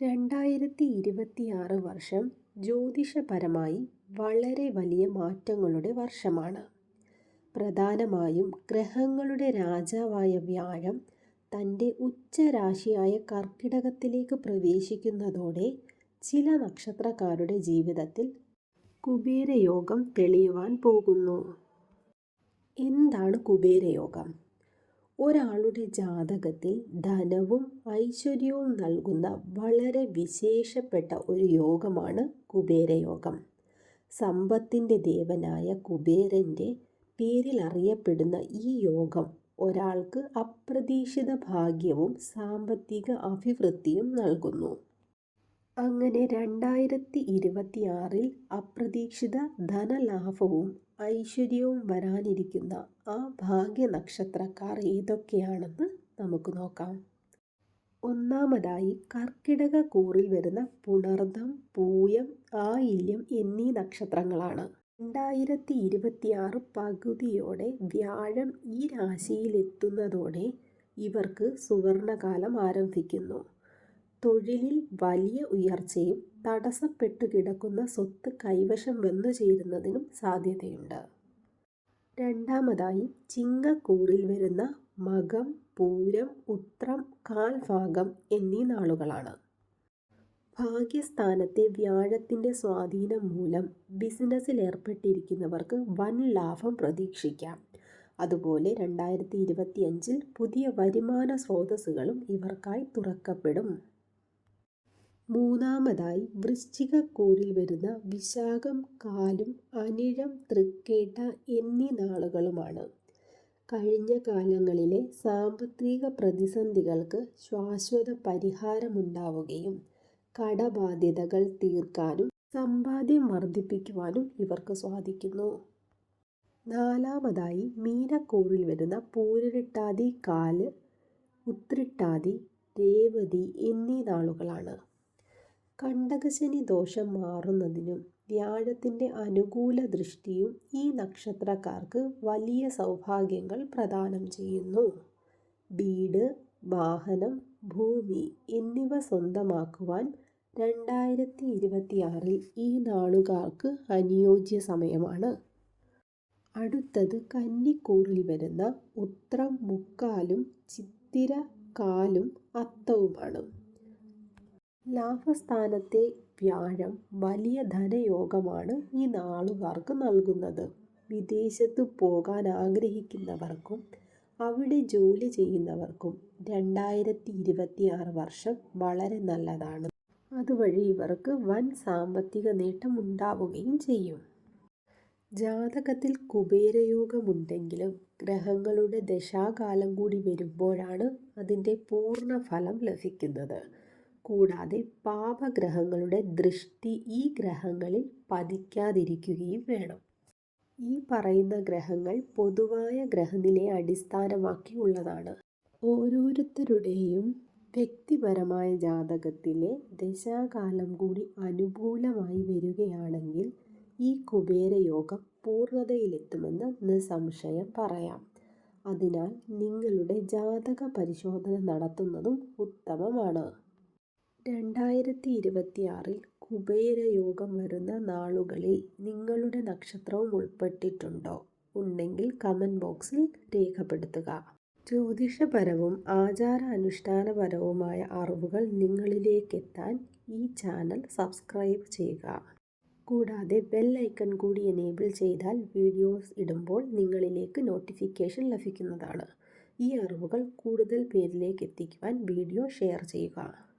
രണ്ടായിരത്തി ഇരുപത്തിയാറ് വർഷം ജ്യോതിഷപരമായി വളരെ വലിയ മാറ്റങ്ങളുടെ വർഷമാണ്. പ്രധാനമായും ഗ്രഹങ്ങളുടെ രാജാവായ വ്യാഴം തന്റെ ഉച്ചരാശിയായ കർക്കിടകത്തിലേക്ക് പ്രവേശിക്കുന്നതോടെ ചില നക്ഷത്രക്കാരുടെ ജീവിതത്തിൽ കുബേരയോഗം തെളിയുവാൻ പോകുന്നു. എന്താണ് കുബേരയോഗം? ഒരാളുടെ ജാതകത്തിൽ ധനവും ഐശ്വര്യവും നൽകുന്ന വളരെ വിശേഷപ്പെട്ട ഒരു യോഗമാണ് കുബേരയോഗം. സമ്പത്തിന്റെ ദേവനായ കുബേരന്റെ പേരിൽ അറിയപ്പെടുന്ന ഈ യോഗം ഒരാൾക്ക് അപ്രതീക്ഷിത ഭാഗ്യവും സാമ്പത്തിക അഭിവൃദ്ധിയും നൽകുന്നു. അങ്ങനെ രണ്ടായിരത്തി ഇരുപത്തിയാറിൽ അപ്രതീക്ഷിത ധനലാഭവും ഐശ്വര്യവും വരാനിരിക്കുന്ന ആ ഭാഗ്യനക്ഷത്രക്കാർ ഏതൊക്കെയാണെന്ന് നമുക്ക് നോക്കാം. ഒന്നാമതായി കർക്കിടക കൂറിൽ വരുന്ന പുണർദം, പൂയം, ആയില്യം എന്നീ നക്ഷത്രങ്ങളാണ്. രണ്ടായിരത്തി ഇരുപത്തിയാറ് പകുതിയോടെ വ്യാഴം ഈ രാശിയിലെത്തുന്നതോടെ ഇവർക്ക് സുവർണകാലം ആരംഭിക്കുന്നു. തൊഴിലിൽ വലിയ ഉയർച്ചയും തടസ്സപ്പെട്ടു കിടക്കുന്ന സ്വത്ത് കൈവശം വന്നു ചേരുന്നതിനും സാധ്യതയുണ്ട്. രണ്ടാമതായി ചിങ്ങക്കൂറിൽ വരുന്ന മകം, പൂരം, ഉത്രം, കാൽഭാഗം എന്നീ നാളുകളാണ്. ഭാഗ്യസ്ഥാനത്തെ വ്യാഴത്തിന്റെ സ്വാധീനം മൂലം ബിസിനസ്സിൽ ഏർപ്പെട്ടിരിക്കുന്നവർക്ക് വൻ ലാഭം പ്രതീക്ഷിക്കാം. അതുപോലെ രണ്ടായിരത്തി ഇരുപത്തിയഞ്ചിൽ പുതിയ വരുമാന സ്രോതസ്സുകളും ഇവർക്കായി തുറക്കപ്പെടും. മൂന്നാമതായി വൃശ്ചികക്കൂറിൽ വരുന്ന വിശാഖം, കാലും, അനിഴം, തൃക്കേട്ട എന്നീ നാളുകളുമാണ്. കഴിഞ്ഞ കാലങ്ങളിലെ സാമ്പത്തിക പ്രതിസന്ധികൾക്ക് ശാശ്വത പരിഹാരമുണ്ടാവുകയും കടബാധ്യതകൾ തീർക്കാനും സമ്പാദ്യം വർദ്ധിപ്പിക്കുവാനും ഇവർക്ക് സാധിക്കുന്നു. നാലാമതായി മീനക്കൂറിൽ വരുന്ന പൂരിട്ടാതി കാൽ, ഉത്രിട്ടാതി, രേവതി എന്നീ നാളുകളാണ്. കണ്ടകശനി ദോഷം മാറുന്നതിനും വ്യാഴത്തിന്റെ അനുകൂല ദൃഷ്ടിയും ഈ നക്ഷത്രക്കാർക്ക് വലിയ സൗഭാഗ്യങ്ങൾ പ്രദാനം ചെയ്യുന്നു. വീട്, വാഹനം, ഭൂമി എന്നിവ സ്വന്തമാക്കുവാൻ രണ്ടായിരത്തി ഇരുപത്തിയാറിൽ ഈ നാളുകാർക്ക് അനുയോജ്യ സമയമാണ്. അടുത്തത് കന്നിക്കൂറിൽ വരുന്ന ഉത്രം മുക്കാലും ചിത്തിര കാലും അത്തവുമാണ്. ലാഭസ്ഥാനത്തെ വ്യാഴം വലിയ ധനയോഗമാണ് ഈ നാളുകാർക്ക് നൽകുന്നത്. പോകാൻ ആഗ്രഹിക്കുന്നവർക്കും അവിടെ ജോലി ചെയ്യുന്നവർക്കും രണ്ടായിരത്തി ഇരുപത്തിയാറ് വർഷം വളരെ നല്ലതാണ്. അതുവഴി ഇവർക്ക് വൻ സാമ്പത്തിക നേട്ടം ഉണ്ടാവുകയും ചെയ്യും. ജാതകത്തിൽ കുബേരയോഗമുണ്ടെങ്കിലും ഗ്രഹങ്ങളുടെ ദശാകാലം കൂടി വരുമ്പോഴാണ് അതിന്റെ പൂർണഫലം ലഭിക്കുന്നത്. കൂടാതെ പാപഗ്രഹങ്ങളുടെ ദൃഷ്ടി ഈ ഗ്രഹങ്ങളിൽ പതിക്കാതിരിക്കുകയും വേണം. ഈ പറയുന്ന ഗ്രഹങ്ങൾ പൊതുവായ ഗ്രഹനിലയെ അടിസ്ഥാനമാക്കിയുള്ളതാണ് ഓരോരുത്തരുടെയും വ്യക്തിപരമായ ജാതകത്തിലെ ദശാകാലം കൂടി അനുകൂലമായി വരികയാണെങ്കിൽ ഈ കുബേരയോഗം പൂർണതയിലെത്തുമെന്ന് നിസ്സംശയം പറയാം. അതിനാൽ നിങ്ങളുടെ ജാതക പരിശോധന നടത്തുന്നതും ഉത്തമമാണ്. രണ്ടായിരത്തി ഇരുപത്തിയാറിൽ കുബേരയോഗം വരുന്ന നാളുകളിൽ നിങ്ങളുടെ നക്ഷത്രവും ഉൾപ്പെട്ടിട്ടുണ്ടോ? ഉണ്ടെങ്കിൽ കമന്റ് ബോക്സിൽ രേഖപ്പെടുത്തുക. ജ്യോതിഷപരവും ആചാര അനുഷ്ഠാനപരവുമായ അറിവുകൾ നിങ്ങളിലേക്കെത്താൻ ഈ ചാനൽ സബ്സ്ക്രൈബ് ചെയ്യുക. കൂടാതെ ബെൽ ഐക്കൺ കൂടി എനേബിൾ ചെയ്താൽ വീഡിയോസ് ഇടുമ്പോൾ നിങ്ങളിലേക്ക് നോട്ടിഫിക്കേഷൻ ലഭിക്കുന്നതാണ്. ഈ അറിവുകൾ കൂടുതൽ പേരിലേക്ക് എത്തിക്കുവാൻ വീഡിയോ ഷെയർ ചെയ്യുക.